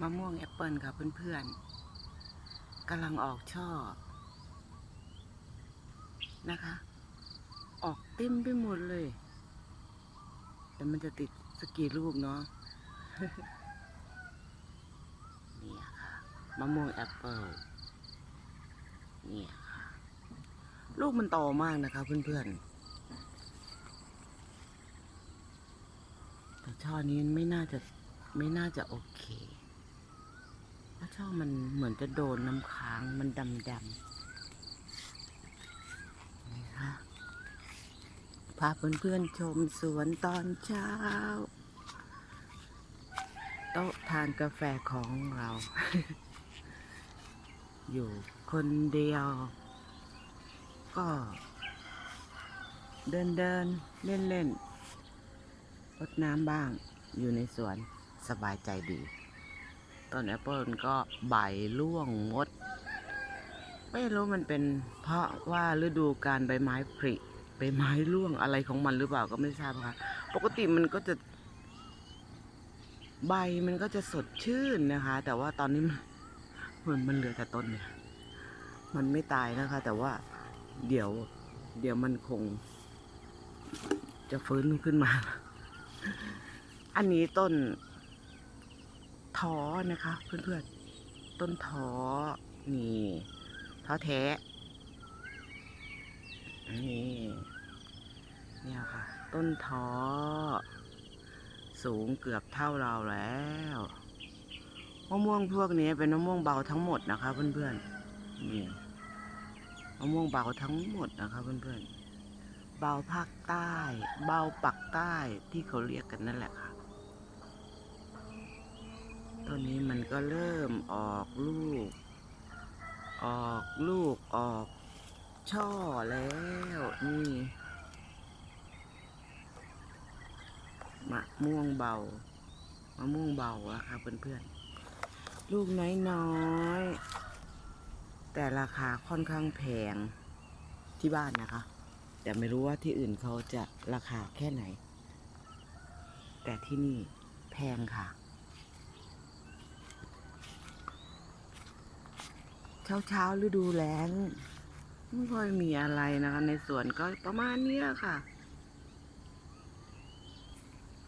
มะม่วงแอปเปิลค่ะเพื่อนๆกำลังออกช่อ นะคะ ออกเต็มไปหมดเลย แต่มันจะติดสกีลูกเนาะนี่ค่ะมะม่วงแอปเปิลนี่ค่ะ ลูกมันโตมากนะคะ เพื่อนๆแต่ช่อนี้ไม่น่าจะไม่น่าจะโอเค พราะช่อมันเหมือนจะโดนน้ำค้างมันดำดำนี่ค่ะพาเพื่อนๆชมสวนตอนเช้า โต๊ะทานกาแฟของเรา อยู่คนเดียว ก็เดินเดินเล่นเล่นรดน้ำบ้างอยู่ในสวนสบายใจดี ต้นแอปเปิลก็ใบร่วงงดไม่รู้มันเป็นเพราะว่าฤดูการใบไม้ผลิใบไม้ร่วงอะไรของมันหรือเปล่าก็ไม่ทราบค่ะ ปกติมันก็จะ ใบมันก็จะสดชื่นนะคะ แต่ว่าตอนนี้มันมันเหลือแต่ต้นเนี่ย มันไม่ตายนะคะ แต่ว่าเดี๋ยว เดี๋ยวมันคง จะฟื้นขึ้นมา อันนี้ต้น ท้อนะคะ เพื่อนๆ ต้นท้อนี่ท้อแท้นี่เนี่ยค่ะ ต้นท้อสูงเกือบเท่าเราแล้วมะม่วงพวกนี้เป็นมะม่วงเบาทั้งหมดนะคะ เพื่อนๆนี่มะม่วงเบาทั้งหมดนะคะ เพื่อนๆเบาภาคใต้ เบาปักใต้ที่เขาเรียกกันนั่นแหละค่ะ ต้นนี้มันก็เริ่มออกลูก ออกลูกออกช่อแล้วนี่ มะม่วงเบามะม่วงเบาอะค่ะเพื่อนๆ ลูกน้อยๆ แต่ราคาค่อนข้างแพงที่บ้านนะคะ แต่ไม่รู้ว่าที่อื่นเขาจะราคาแค่ไหน แต่ที่นี่แพงค่ะ ช้าเช้าๆฤดูแล้งไม่ค่อยมีอะไรนะคะ ในสวนก็ประมาณเนี้ยค่ะ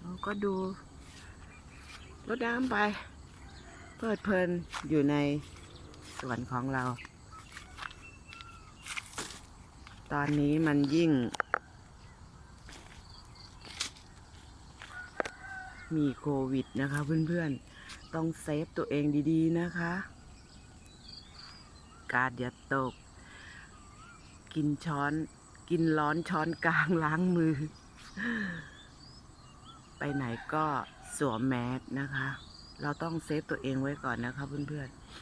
เราก็ดูรดน้ำไป เพลิดเพลินอยู่ในสวนของเรา ตอนนี้มันยิ่ง มีโควิดนะคะเพื่อนๆ ต้องเซฟตัวเองดีๆนะคะ กาดอย่าตก กินช้อน กินร้อนช้อนกลางล้างมือ ไปไหนก็สวมแมสนะคะ เราต้องเซฟตัวเองไว้ก่อนนะคะเพื่อนๆ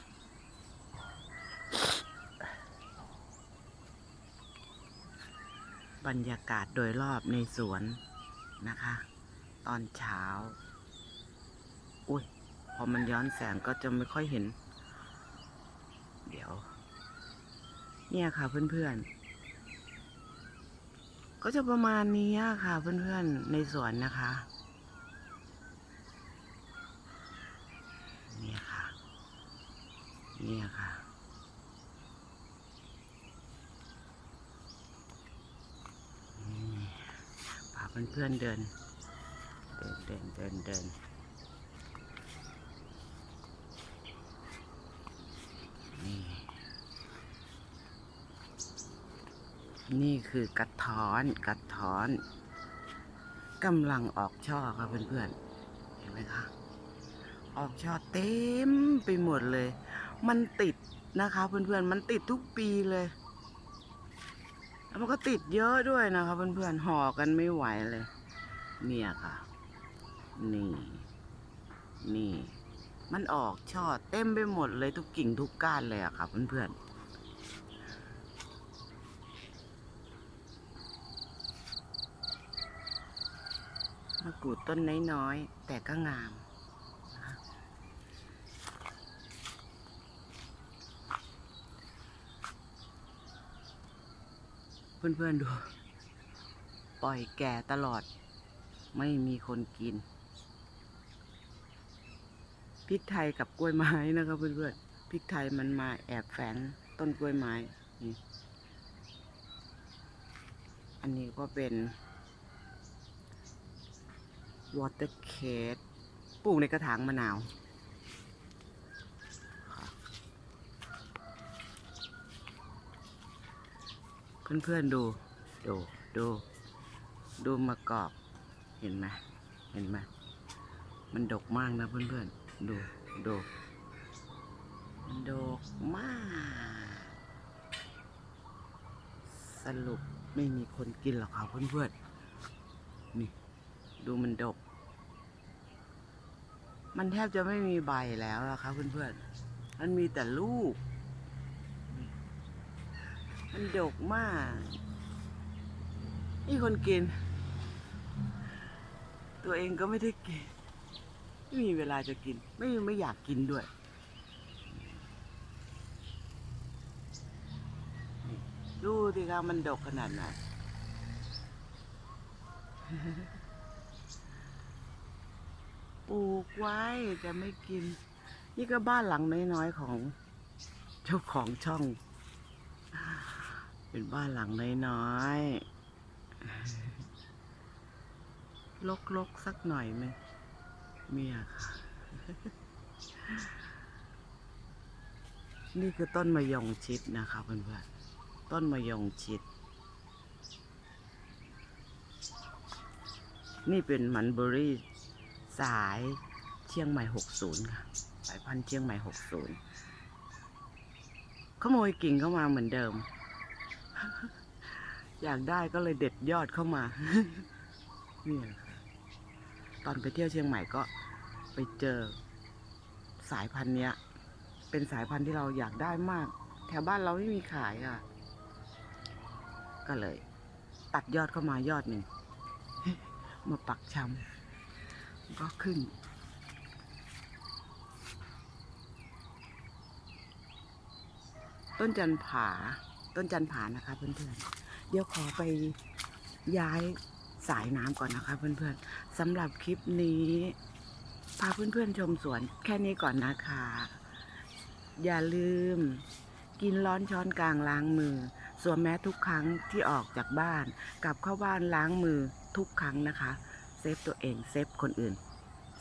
บรรยากาศโดยรอบในสวนนะคะ ตอนเช้า อุ้ย พอมันย้อนแสงก็จะไม่ค่อยเห็น เดี๋ยว เนี่ยค่ะเพื่อนๆ ก็จะประมาณนี้ค่ะเพื่อนๆในสวนนะคะ เนี่ยค่ะ เนี่ยค่ะนี่พาเพื่อนๆเดิน เดินเดินเดินเดิน นี่คือกระท้อนกระท้อนกำลังออกช่อค่ะเพื่อนๆ เห็นไหมคะ ออกช่อเต็มไปหมดเลย มันติดนะคะเพื่อนๆ มันติดทุกปีเลยแล้วมันก็ติดเยอะด้วยนะคะเพื่อนๆห่อกันไม่ไหวเลย เนี่ยค่ะ นี่ นี่ มันออกช่อเต็มไปหมดเลยทุกกิ่งทุกก้านเลยอะค่ะเพื่อนๆ กูดต้นน้อยๆ แต่ก็งาม เพื่อนๆดู ปล่อยแก่ตลอด ไม่มีคนกินพพริกไทยกับกล้วยไม้นะครับเพื่อนๆ พริกไทยมันมาแอบแฝงต้นกล้วยไม้ นี่ อันนี้ก็เป็น วอเตอร์เคสปลูกในกระถางมะนาวค่ะเพื่อนๆดู ดู ดู ดูมะกอก เห็นไหมเห็นไหมมันดกมากนะเพื่อนๆ ดู ดู มันดกมาก สรุปไม่มีคนกินหรอกค่ะเพื่อนๆ นี่ ดูมันดก มันแทบจะไม่มีใบแล้วอะคะเพื่อนๆ มันมีแต่ลูก มันดกมาก นี่คนกิน ตัวเองก็ไม่ได้กิน ไม่มีเวลาจะกิน ไม่ไม่อยากกินด้วยดูสิครับมันดกขนาดไหน ปลูกไว้จะไม่กิน นี่ก็บ้านหลังน้อยๆของเจ้าของช่อง เป็นบ้านหลังน้อยๆลกๆสักหน่อยไหมเมียค่ะนี่คือต้นมะยงชิดนะคะเพื่อนๆ ต้นมะยงชิด นี่เป็นมันเบอรี่ สายเชียงใหม่ 60 ค่ะ สายพันธุ์เชียงใหม่ 60 ขโมยกิ่งเข้ามาเหมือนเดิม อยากได้ก็เลยเด็ดยอดเข้ามาเนี่ยตอนไปเที่ยวเชียงใหม่ก็ไปเจอสายพันธุ์เนี้ย เป็นสายพันธุ์ที่เราอยากได้มาก แถวบ้านเราไม่มีขายอะ ก็เลย ตัดยอดเข้ามายอดหนึ่งมาปักชำ ก็ขึ้น ต้นจันผา ต้นจันผานะคะเพื่อนๆ เดี๋ยวขอไปย้ายสายน้ำก่อนนะคะเพื่อนๆสำหรับคลิปนี้พาเพื่อนๆชมสวนแค่นี้ก่อนนะคะ อย่าลืม กินร้อนช้อนกลางล้างมือสวมแมสทุกครั้งที่ออกจากบ้าน กลับเข้าบ้านล้างมือทุกครั้งนะคะ เซฟตัวเอง เซฟคนอื่น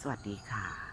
สวัสดีค่ะ